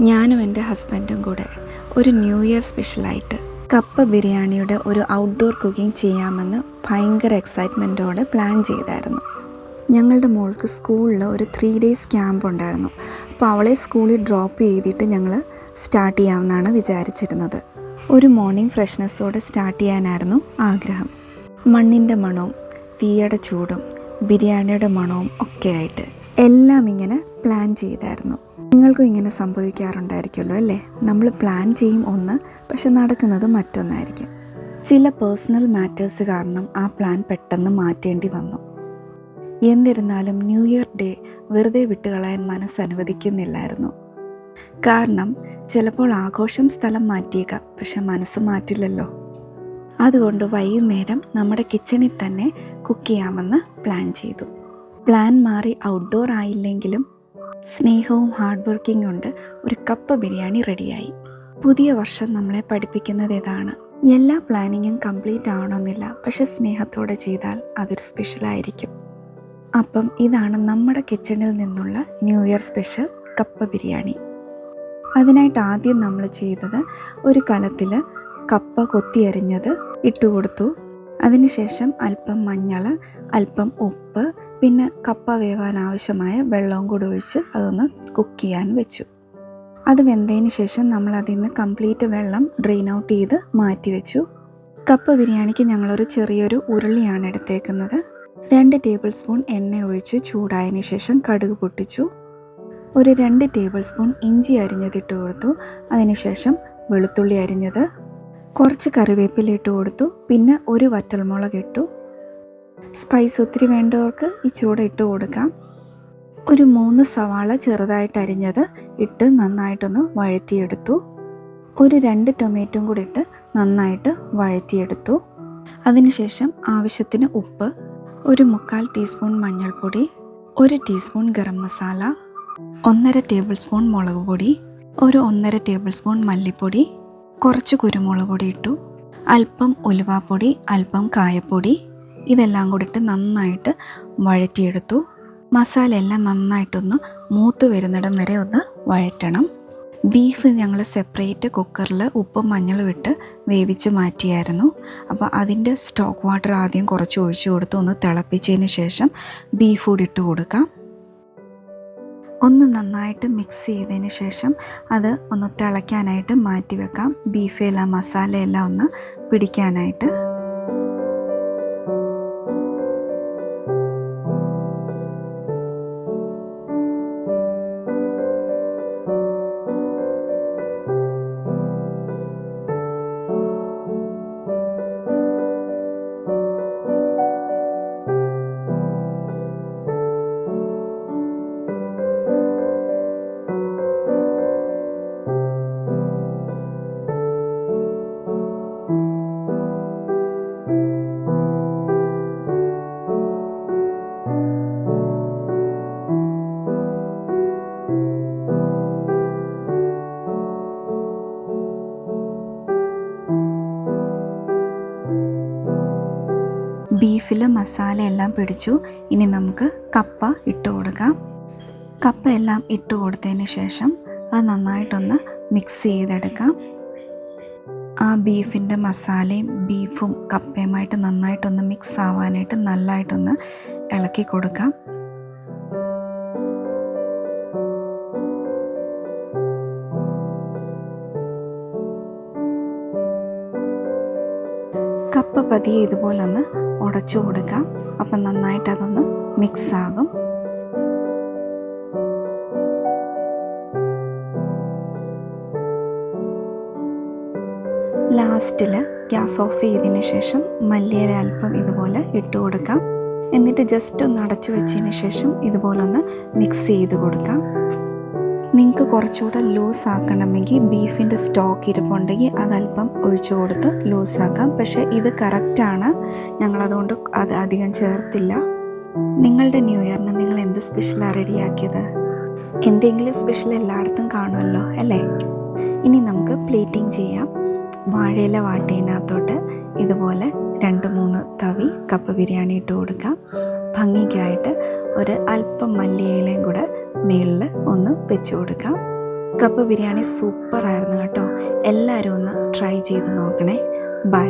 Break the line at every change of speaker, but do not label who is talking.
ഞാനും എന്റെ ഹസ്ബൻഡും കൂടെ ഒരു ന്യൂ ഇയർ സ്പെഷ്യലായിട്ട് കപ്പ ബിരിയാണിയുടെ ഒരു ഔട്ട്ഡോർ കുക്കിംഗ് ചെയ്യാമെന്ന് ഭയങ്കര എക്സൈറ്റ്മെന്റോടെ പ്ലാൻ ചെയ്തായിരുന്നു. ഞങ്ങളുടെ മോൾക്ക് സ്കൂളിൽ ഒരു ത്രീ ഡേയ്സ് ക്യാമ്പ് ഉണ്ടായിരുന്നു. അപ്പോൾ അവളെ സ്കൂളിൽ ഡ്രോപ്പ് ചെയ്തിട്ട് ഞങ്ങൾ സ്റ്റാർട്ട് ചെയ്യാമെന്നാണ് വിചാരിച്ചിരുന്നത്. ഒരു മോർണിംഗ് ഫ്രഷ്നെസ്സോടെ സ്റ്റാർട്ട് ചെയ്യാനായിരുന്നു ആഗ്രഹം. മണ്ണിന്റെ മണവും തീയുടെ ചൂടും ബിരിയാണിയുടെ മണവും ഒക്കെ ആയിട്ട് എല്ലാം ഇങ്ങനെ പ്ലാൻ ചെയ്തായിരുന്നു. നിങ്ങൾക്കും ഇങ്ങനെ സംഭവിക്കാറുണ്ടായിരിക്കുമല്ലോ അല്ലേ? നമ്മൾ പ്ലാൻ ചെയ്യും ഒന്ന് പക്ഷെ നടക്കുന്നത് മറ്റൊന്നായിരിക്കും. ചില പേഴ്സണൽ മാറ്റേഴ്സ് കാരണം ആ പ്ലാൻ പെട്ടെന്ന് മാറ്റേണ്ടി വന്നു. എന്നിരുന്നാലും ന്യൂ ഇയർ ഡേ വെറുതെ വിട്ടുകളയാൻ മനസ്സ് അനുവദിക്കുന്നില്ലായിരുന്നു. കാരണം ചിലപ്പോൾ ആഘോഷം സ്ഥലം മാറ്റിയേക്കാം പക്ഷെ മനസ്സ് മാറ്റില്ലല്ലോ. അതുകൊണ്ട് വൈകുന്നേരം നമ്മുടെ കിച്ചണിൽ തന്നെ കുക്ക് ചെയ്യാമെന്ന് പ്ലാൻ ചെയ്തു. പ്ലാൻ മാറി ഔട്ട്ഡോർ ആയില്ലെങ്കിലും സ്നേഹവും ഹാർഡ് വർക്കിംഗ് കൊണ്ട് ഒരു കപ്പ് ബിരിയാണി റെഡിയായി. പുതിയ വർഷം നമ്മളെ പഠിപ്പിക്കുന്നത് ഇതാണ് എല്ലാ പ്ലാനിങ്ങും കംപ്ലീറ്റ് ആവണമെന്നില്ല. പക്ഷെ സ്നേഹത്തോടെ ചെയ്താൽ അതൊരു സ്പെഷ്യലായിരിക്കും അപ്പം ഇതാണ് നമ്മുടെ കിച്ചണിൽ നിന്നുള്ള ന്യൂ ഇയർ സ്പെഷ്യൽ കപ്പ ബിരിയാണി. അതിനായിട്ട് ആദ്യം നമ്മൾ ചെയ്തത് ഒരു കലത്തിൽ കപ്പ കൊത്തിയരിഞ്ഞത് ഇട്ടുകൊടുത്തു അതിനുശേഷം അല്പം മഞ്ഞൾ അല്പം ഉപ്പ് പിന്നെ കപ്പ വേവാൻ ആവശ്യമായ വെള്ളവും കൂടി ഒഴിച്ച് അതൊന്ന് കുക്ക് ചെയ്യാൻ വെച്ചു. അത് വെന്തതിന് ശേഷം നമ്മൾ അതിൽ നിന്ന് കംപ്ലീറ്റ് വെള്ളം ഡ്രെയിൻ ഔട്ട് ചെയ്ത് മാറ്റി വെച്ചു. കപ്പ ബിരിയാണിക്ക് ഞങ്ങളൊരു ചെറിയൊരു ഉരുളിയാണ് എടുത്തേക്കുന്നത്. രണ്ട് ടേബിൾ സ്പൂൺ എണ്ണ ഒഴിച്ച് ചൂടായതിന് ശേഷം കടുക് പൊട്ടിച്ചു. ഒരു രണ്ട് ടേബിൾ സ്പൂൺ ഇഞ്ചി അരിഞ്ഞതിട്ട് കൊടുത്തു. അതിനുശേഷം വെളുത്തുള്ളി അരിഞ്ഞത്. കുറച്ച് കറിവേപ്പില ഇട്ട് കൊടുത്തു. പിന്നെ ഒരു വറ്റൽമുളക് ഇട്ടു. സ്പൈസ് ഒത്തിരി വേണ്ടവർക്ക് ചൂട് ഇട്ട് കൊടുക്കാം. ഒരു മൂന്ന് സവാള ചെറുതായിട്ട് അരിഞ്ഞത് ഇട്ട് നന്നായിട്ടൊന്ന് വഴറ്റിയെടുത്തു. ഒരു രണ്ട് ടൊമാറ്റോയും കൂടി ഇട്ട് നന്നായിട്ട് വഴറ്റിയെടുത്തു. അതിനുശേഷം ആവശ്യത്തിന് ഉപ്പ് ഒരു മുക്കാൽ ടീസ്പൂൺ മഞ്ഞൾപ്പൊടി ഒരു ടീസ്പൂൺ ഗരം മസാല ഒന്നര ടേബിൾ സ്പൂൺ മുളക് പൊടി ഒരു ഒന്നര ടേബിൾ സ്പൂൺ മല്ലിപ്പൊടി കുറച്ച് കുരുമുളക് പൊടി ഇട്ടു. അല്പം ഉലുവാപ്പൊടി അല്പം കായപ്പൊടി ഇതെല്ലാം കൂടിയിട്ട് നന്നായിട്ട് വഴറ്റിയെടുത്തു. മസാല എല്ലാം നന്നായിട്ടൊന്ന് മൂത്ത് വരുന്നിടം വരെ ഒന്ന് വഴറ്റണം. ബീഫ് ഞങ്ങൾ സെപ്പറേറ്റ് കുക്കറിൽ ഉപ്പും മഞ്ഞളും ഇട്ട് വേവിച്ച് മാറ്റിയായിരുന്നു. അപ്പോൾ അതിന്റെ സ്റ്റോക്ക് വാട്ടർ ആദ്യം കുറച്ച് ഒഴിച്ചു കൊടുത്ത് ഒന്ന് തിളപ്പിച്ചതിന് ശേഷം ബീഫ് കൂടി ഇട്ട് കൊടുക്കാം. ഒന്ന് നന്നായിട്ട് മിക്സ് ചെയ്തതിന് ശേഷം അത് ഒന്ന് തിളയ്ക്കാനായിട്ട് മാറ്റി വെക്കാം ബീഫെല്ലാം മസാലയെല്ലാം ഒന്ന് പിടിക്കാനായിട്ട്. ബീഫിൽ മസാല എല്ലാം പിടിച്ചു. ഇനി നമുക്ക് കപ്പ ഇട്ട് കൊടുക്കാം. കപ്പ എല്ലാം ഇട്ട് കൊടുത്തതിന് ശേഷം അത് നന്നായിട്ടൊന്ന് മിക്സ് ചെയ്തെടുക്കാം. ആ ബീഫിന്റെ മസാലയും ബീഫും കപ്പയുമായിട്ട് നന്നായിട്ടൊന്ന് മിക്സ് ആവാനായിട്ട് നല്ലതായിട്ടൊന്ന് ഇളക്കി കൊടുക്കാം. കപ്പ പതിയെ ഇതുപോലെ ഒന്ന് ഉടച്ചു കൊടുക്കാം. അപ്പം നന്നായിട്ട് അതൊന്ന് മിക്സ് ആകും. ലാസ്റ്റിൽ ഗ്യാസ് ഓഫ് ചെയ്തതിന് ശേഷം മല്ലിയില അല്പം ഇതുപോലെ ഇട്ട് കൊടുക്കാം. എന്നിട്ട് ജസ്റ്റ് ഒന്ന് അടച്ചു വെച്ചതിന് ശേഷം ഇതുപോലെ ഒന്ന് മിക്സ് ചെയ്ത് കൊടുക്കാം. നിങ്ങൾക്ക് കുറച്ചുകൂടെ ലൂസ് ആക്കണമെങ്കിൽ ബീഫിന്റെ സ്റ്റോക്ക് ഇരിപ്പുണ്ടെങ്കിൽ അതല്പം ഒഴിച്ചു കൊടുത്ത് ലൂസ് ആക്കാം പക്ഷേ ഇത് കറക്റ്റാണ് ഞങ്ങളതുകൊണ്ട് അത് അധികം ചേർത്തില്ല. നിങ്ങളുടെ ന്യൂ ഇയറിന് നിങ്ങൾ എന്ത് സ്പെഷ്യലാണ് റെഡിയാക്കിയത് എന്തെങ്കിലും സ്പെഷ്യൽ എല്ലായിടത്തും കാണുമല്ലോ അല്ലേ? ഇനി നമുക്ക് പ്ലേറ്റിംഗ് ചെയ്യാം. വാഴയില വാട്ടേനകത്തോട്ട് ഇതുപോലെ രണ്ട് മൂന്ന് തവി കപ്പ ബിരിയാണി ഇട്ട് കൊടുക്കാം. ഭംഗിക്കായിട്ട് ഒരു അല്പം മല്ലിയിലയും കൂടെ മേളിൽ ഒന്ന് വെച്ച് കൊടുക്കാം. കപ്പ് ബിരിയാണി സൂപ്പറായിരുന്നു കേട്ടോ. എല്ലാവരും ഒന്ന് ട്രൈ ചെയ്ത് നോക്കണേ. ബൈ